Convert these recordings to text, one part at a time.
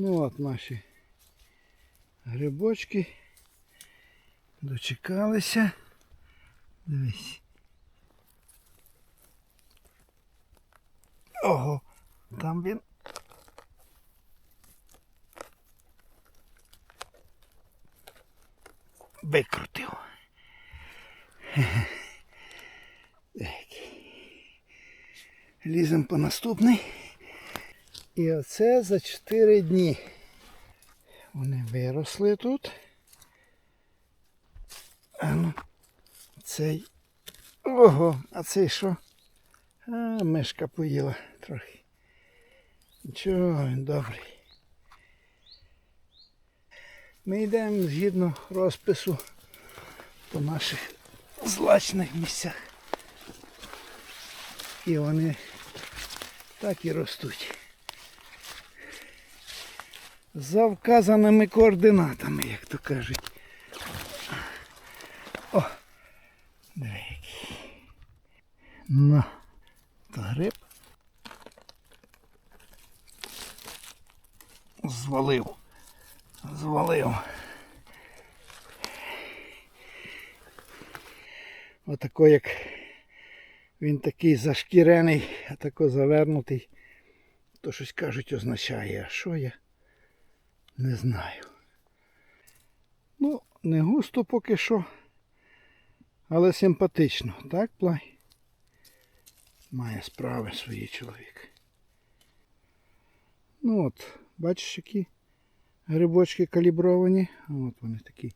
Ну от наші грибочки. Дочекалися. Дивись. Ого, там він. Викрутив. Ліземо по наступний. І оце за 4 дні. Вони виросли тут. А ну, цей. Ого, а цей що? А, мишка поїла трохи. Нічого, він добрий. Ми йдемо згідно розпису по наших злачних місцях. І вони так і ростуть. За вказаними координатами, як то кажуть. О! Який. Ну, то гриб. Звалив. Звалив. Отако як він такий зашкірений, а тако завернутий, то щось кажуть означає. А що я? Не знаю. Ну, не густо поки що, але симпатично, так, плай? Має справи свої чоловік. Ну от, бачиш, які грибочки калібровані. От вони такі.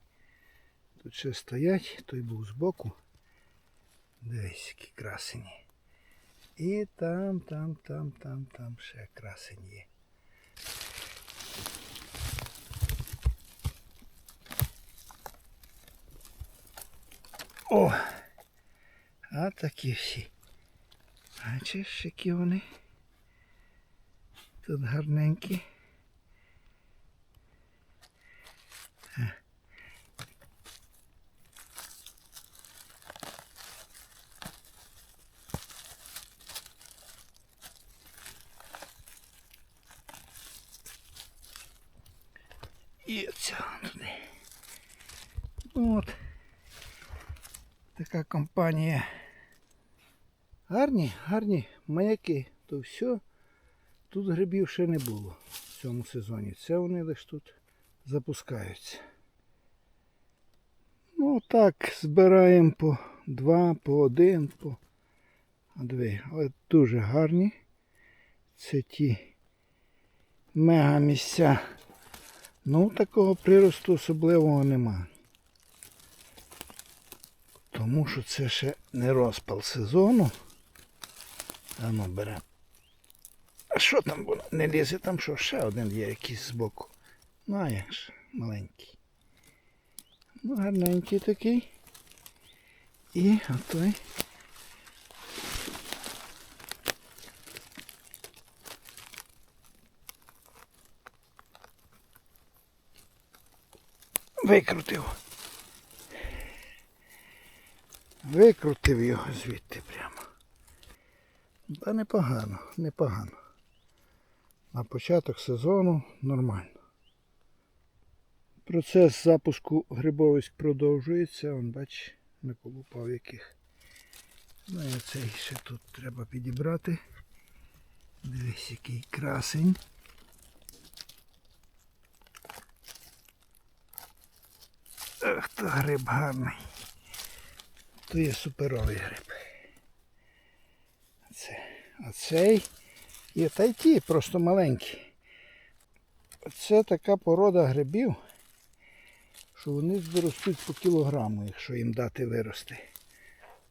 Тут ще стоять, той був збоку. Дивись, які красені. І там, там, там, там, там ще красень є. О! А такі всі. Бачиш, які вони. Тут гарненькі. Е. І оця туди. От. Така компанія. Гарні, гарні маяки. То все. Тут грибів ще не було в цьому сезоні. Це вони лише тут запускаються. Ну так, збираємо по два, по один, по дві. Але дуже гарні. Це ті мега місця. Ну, такого приросту особливого нема. Тому що це ще не розпал сезону. А ну беремо. А що там було? Не лізе там що? Ще один є якийсь збоку. Ну а як ж, маленький. Ну, гарненький такий. І отой. Викрутив. Викрутив його звідти прямо. Та непогано, непогано. На початок сезону нормально. Процес запуску грибовиськ продовжується. Вон, бач, не полупав яких. Ну і цей ще тут треба підібрати. Дивись, який красень. Ах, то гриб гарний. То є суперовий гриб. Це, оцей і та й ті просто маленькі. Це така порода грибів, що вони виростуть по кілограму, якщо їм дати вирости.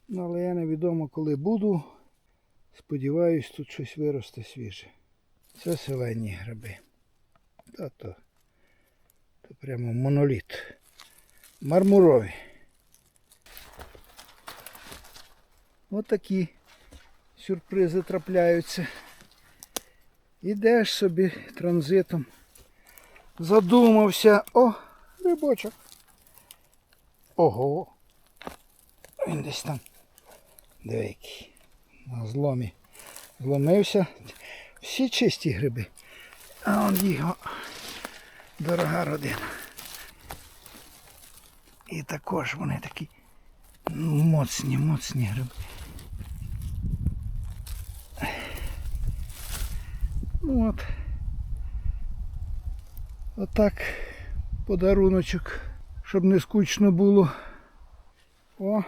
Ну, але я невідомо коли буду. Сподіваюсь, тут щось виросте свіже. Це селені гриби. Та то, то прямо моноліт. Мармурові. Отакі сюрпризи трапляються. Ідеш собі транзитом. Задумався. О, рибочок. Ого. Він десь там. Диви який. На зломі. Зломився. Всі чисті гриби. А он його дорога родина. І також вони такі моцні, моцні гриби. Ну от. Отак подаруночок, щоб не скучно було. О,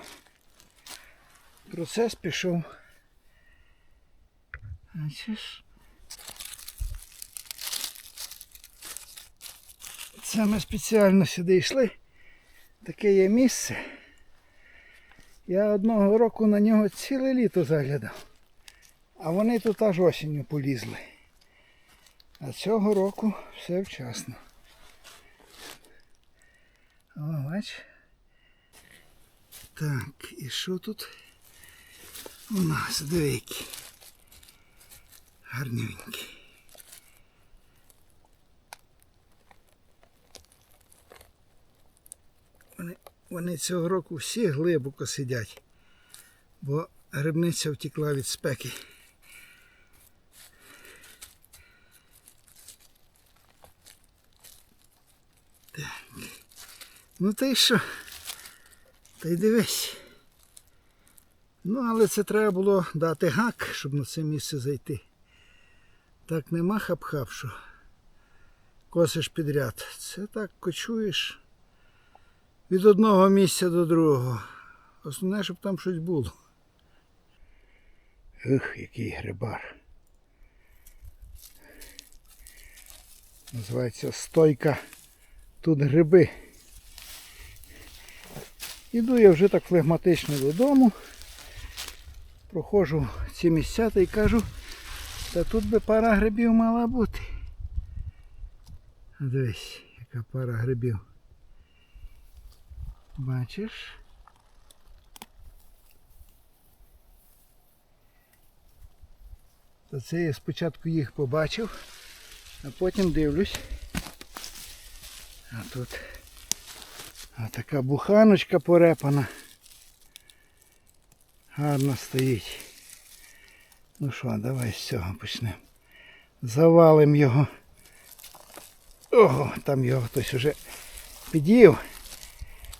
процес пішов. Бачиш? Це ми спеціально сюди йшли. Таке є місце. Я одного року на нього ціле літо заглядав. А вони тут аж осінню полізли. А цього року все вчасно. О, бач. Так, і що тут? У нас двійки. Гарненькі. Вони, вони цього року всі глибоко сидять, бо грибниця втекла від спеки. Ну та й що? Та й дивись. Ну, але це треба було дати гак, щоб на це місце зайти. Так нема хап-хап, що косиш підряд. Це так кочуєш від одного місця до другого. Основне, щоб там щось було. Ух, який грибар. Називається стойка. Тут гриби. Іду я вже так флегматично додому. Проходжу ці місця та й кажу, та тут би пара грибів мала бути. Дивись, яка пара грибів. Бачиш? То це я спочатку їх побачив, а потім дивлюсь. А тут а така буханочка порепана. Гарно стоїть. Ну що, давай з цього почнемо. Завалим його. Ого, там його хтось уже під'їв.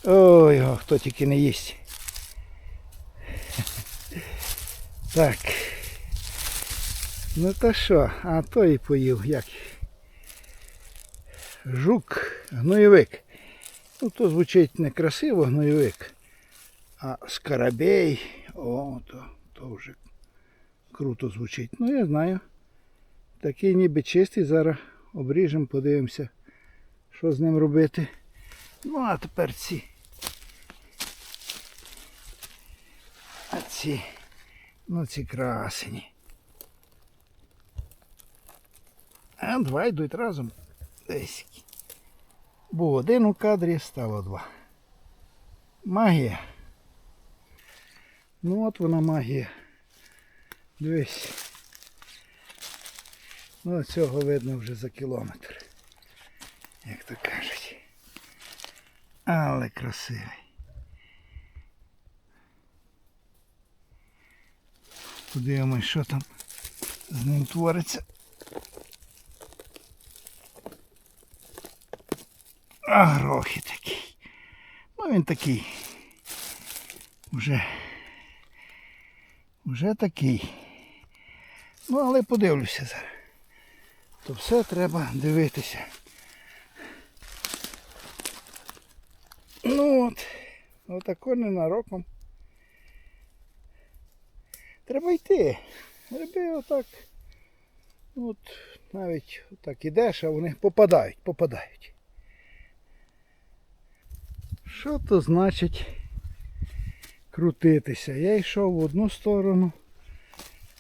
Ой, його хто тільки не їсть. Так. Ну то що, а то і поїв, як? Жук, гноєвик. Ну то звучить не красиво. А скарабей, о, то, то вже круто звучить. Ну я знаю. Такий ніби чистий, зараз обріжемо, подивимося, що з ним робити. Ну а тепер ці. А ці. Ну ці красені. А два йдуть разом. Десь. Був один у кадрі, стало два. Магія. Ну от вона магія. Дивись. Ну цього видно вже за кілометр. Як то кажуть. Але красивий. Подивимось, що там з ним твориться. А грохи такий. Ну він такий. Вже. Вже такий. Ну, але подивлюся зараз. То все треба дивитися. Ну от, отако ненароком. Треба йти. Гриби отак. От навіть отак ідеш, а вони попадають, попадають. Що то значить крутитися? Я йшов в одну сторону,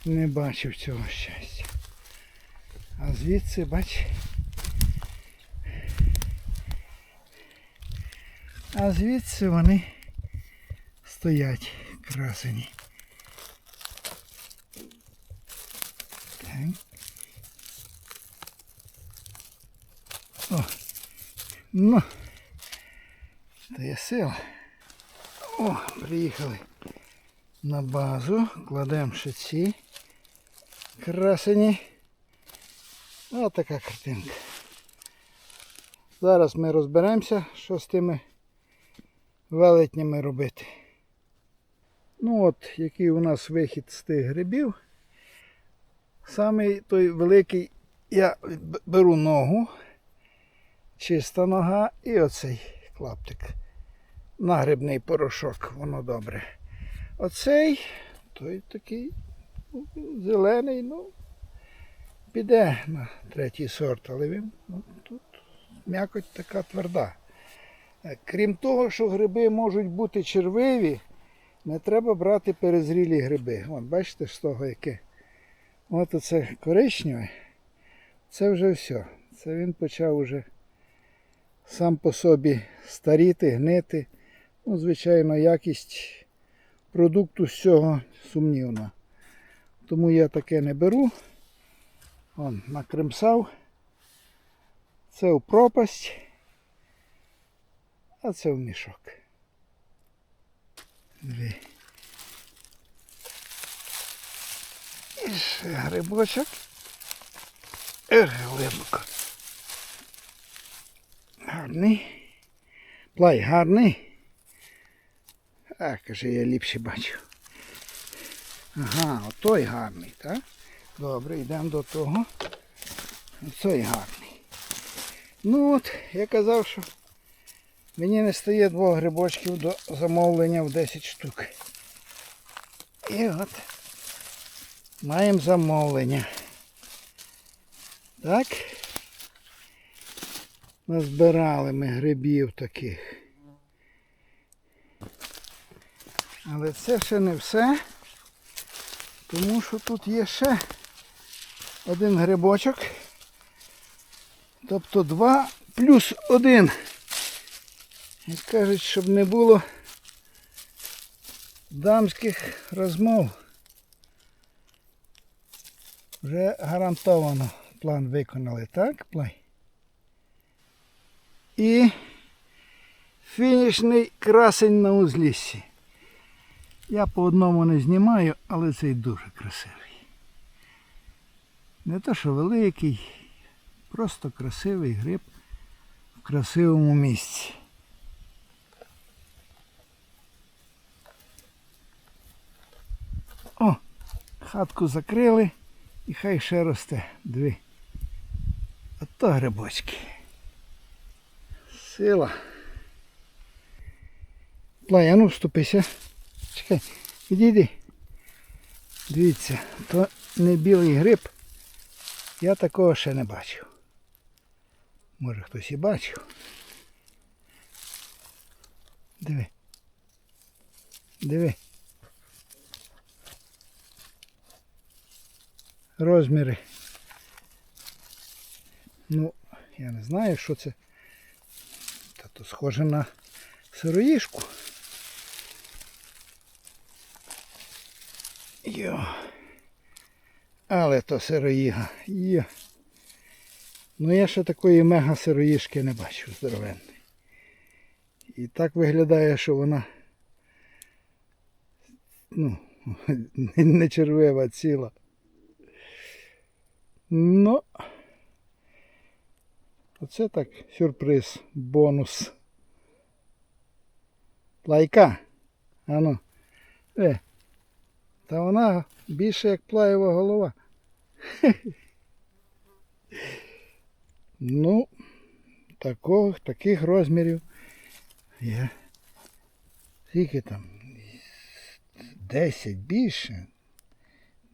не бачив цього щастя. А звідси, бач. А звідси вони стоять красені. Так. О, ну, та є сила. О, приїхали на базу, кладемо ще ці красені. Ось така картинка. Зараз ми розберемося, що з тими велетнями робити. Ну от, який у нас вихід з тих грибів. Самий той великий я беру ногу, чиста нога і оцей клаптик. На грибний порошок, воно добре. Оцей, той такий ну, зелений, ну, піде на третій сорт, але він ну, тут м'якоть така тверда. Е, Крім того, що гриби можуть бути червиві, не треба брати перезрілі гриби. От бачите з того яке. От оце коричневе. Це вже все. Це він почав уже сам по собі старіти, гнити. Ну, звичайно, якість продукту з цього сумнівна. Тому я таке не беру. Он накремсав. Це у пропасть, а це в мішок. Дві. І ще грибочок. Ех, глибоко. Гарний. Плай гарний. А, каже, я ліпше бачу. Ага, отой гарний, так? Добре, йдемо до того. Оцей гарний. Ну от, я казав, що мені не стає двох грибочків до замовлення в 10 штук. І от маємо замовлення. Так. Назбирали ми грибів таких. Але це ще не все. Тому що тут є ще один грибочок. Тобто два плюс один. Як кажуть, щоб не було дамських розмов. Вже гарантовано план виконали, так, плай? І фінішний красень на узліссі. Я по одному не знімаю, але цей дуже красивий. Не то, що великий, просто красивий гриб в красивому місці. О, хатку закрили і хай ще росте. Дві. Ото грибочки. Сила. Плай, а ну вступися. Чекай, відійди. Дивіться, то не білий гриб. Я такого ще не бачив. Може хтось і бачив. Диви. Диви. Розміри. Ну, я не знаю, що це. Та то схоже на сироїшку. Йо. Але то сироїга. Йо. Ну я ще такої мега сироїшки не бачив здоровенної. І так виглядає, що вона ну, не червива ціла. Ну, оце так сюрприз, бонус. Лайка. Ану. Е. Та вона більше як плаєва голова. Ну, такого, таких розмірів є. Скільки там? 10 більше.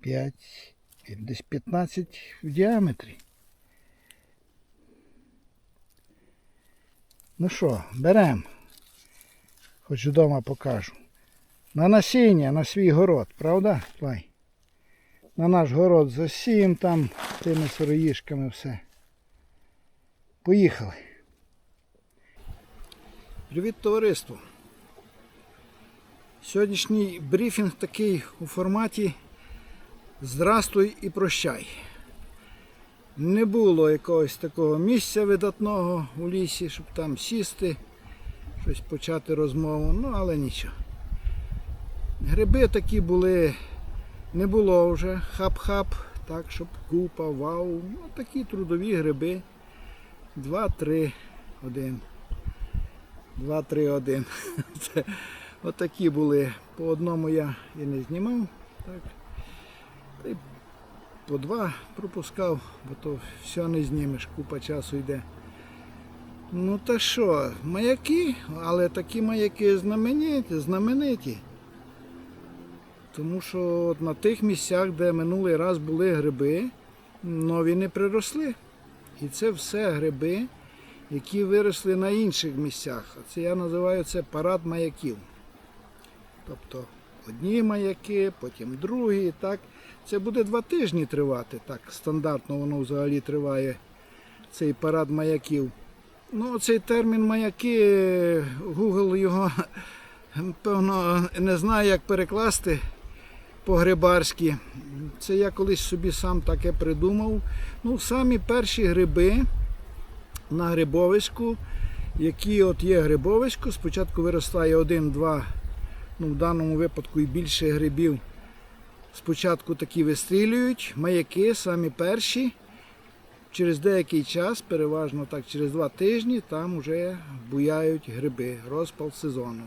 5, десь 15 в діаметрі. Ну що, беремо. Хоч вдома покажу. На насіння, на свій город, правда? Плай? На наш город засіємо там тими сироїшками все. Поїхали. Привіт, товариство. Сьогоднішній брифінг такий у форматі Здрастуй і прощай. Не було якогось такого місця видатного у лісі, щоб там сісти, щось почати розмову, ну але нічого. Гриби такі були, не було вже хап-хап, так, щоб купа, вау. Ну, такі трудові гриби. Два-три один. Два, три, один. Це отакі були. По одному я і не знімав. Так. Та й по два пропускав, бо то все не знімеш, купа часу йде. Ну та що, маяки, але такі маяки знамениті, знамениті. Тому що от на тих місцях, де минулий раз були гриби, нові не приросли. І це все гриби, які виросли на інших місцях. Це я називаю це парад маяків. Тобто одні маяки, потім другі. Так. Це буде два тижні тривати. Так, стандартно воно взагалі триває цей парад маяків. Ну, цей термін маяки, Google його, певно, не знає, як перекласти по-грибарськи. Це я колись собі сам таке придумав. Ну, самі перші гриби на грибовиську, які от є грибовисько, спочатку виростає один-два, ну в даному випадку і більше грибів. Спочатку такі вистрілюють, маяки самі перші. Через деякий час, переважно так через два тижні, там вже буяють гриби, розпал сезону.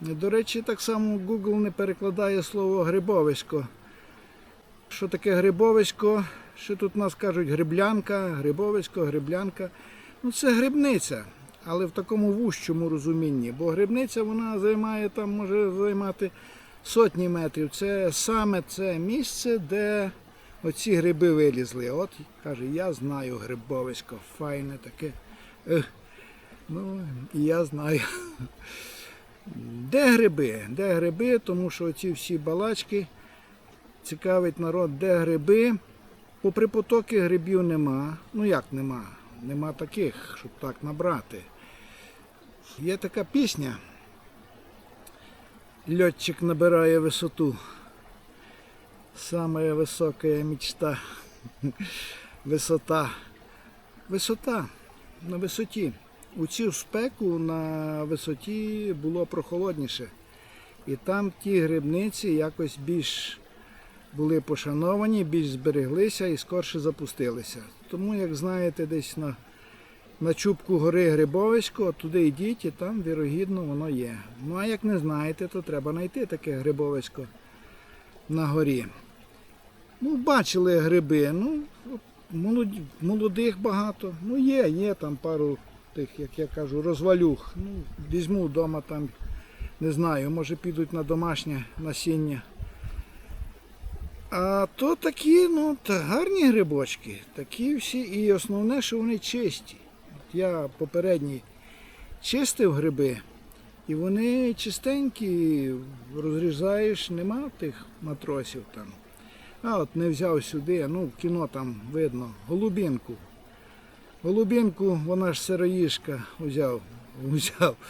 До речі, так само Google не перекладає слово грибовисько. Що таке грибовисько? Що тут у нас кажуть гриблянка, грибовисько, гриблянка. Ну це грибниця, але в такому вущому розумінні. Бо грибниця вона займає там, може займати сотні метрів. Це саме це місце, де оці гриби вилізли. От каже, я знаю грибовисько, файне таке. Ну, і я знаю. Де гриби? Де гриби? Тому що ці всі балачки цікавить народ, де гриби. Попри потоки грибів нема. Ну як нема? Нема таких, щоб так набрати. Є така пісня. Льотчик набирає висоту. Самая висока мечта. Висота. Висота на висоті. У цю спеку на висоті було прохолодніше. І там ті грибниці якось більш були пошановані, більш збереглися і скорше запустилися. Тому, як знаєте, десь на, на чубку гори Грибовисько, туди йдіть і там, вірогідно, воно є. Ну а як не знаєте, то треба знайти таке грибовисько на горі. Ну, бачили гриби, ну, молодих багато. Ну, є, є там пару тих, як я кажу, розвалюх. Ну, візьму вдома там, не знаю, може підуть на домашнє насіння. А то такі, ну, та гарні грибочки, такі всі, і основне, що вони чисті. От я попередній чистив гриби, і вони чистенькі, розрізаєш, нема тих матросів там. А от не взяв сюди, ну в кіно там видно, голубінку. Голубінку, вона ж сироїшка, взяв, взяв.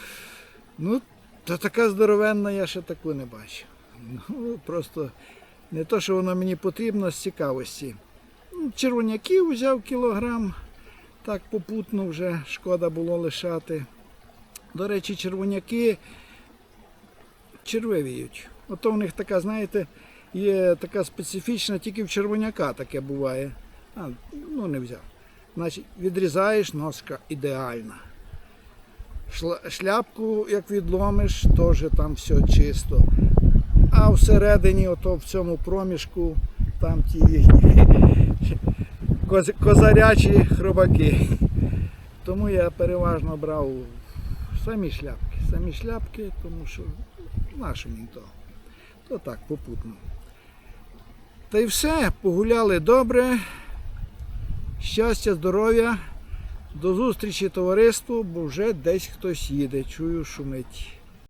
Ну, то така здоровенна, я ще таку не бачив. Ну, просто не то, що вона мені потрібна з цікавості. Ну, Червоняків взяв кілограм, так попутно вже шкода було лишати. До речі, червоняки червивіють. Ото в них така, знаєте, є така специфічна, тільки в червоняка таке буває. А, ну не взяв. Значить, відрізаєш, носка ідеальна. Шляпку, як відломиш, теж там все чисто. А всередині, ото в цьому проміжку, там ті їхні козарячі хробаки. Тому я переважно брав самі шляпки. Самі шляпки, тому що нащо мені то. То так, попутно. Та й все, погуляли добре. Щастя, здоров'я. До зустрічі товариству, бо вже десь хтось їде. Чую, шумить.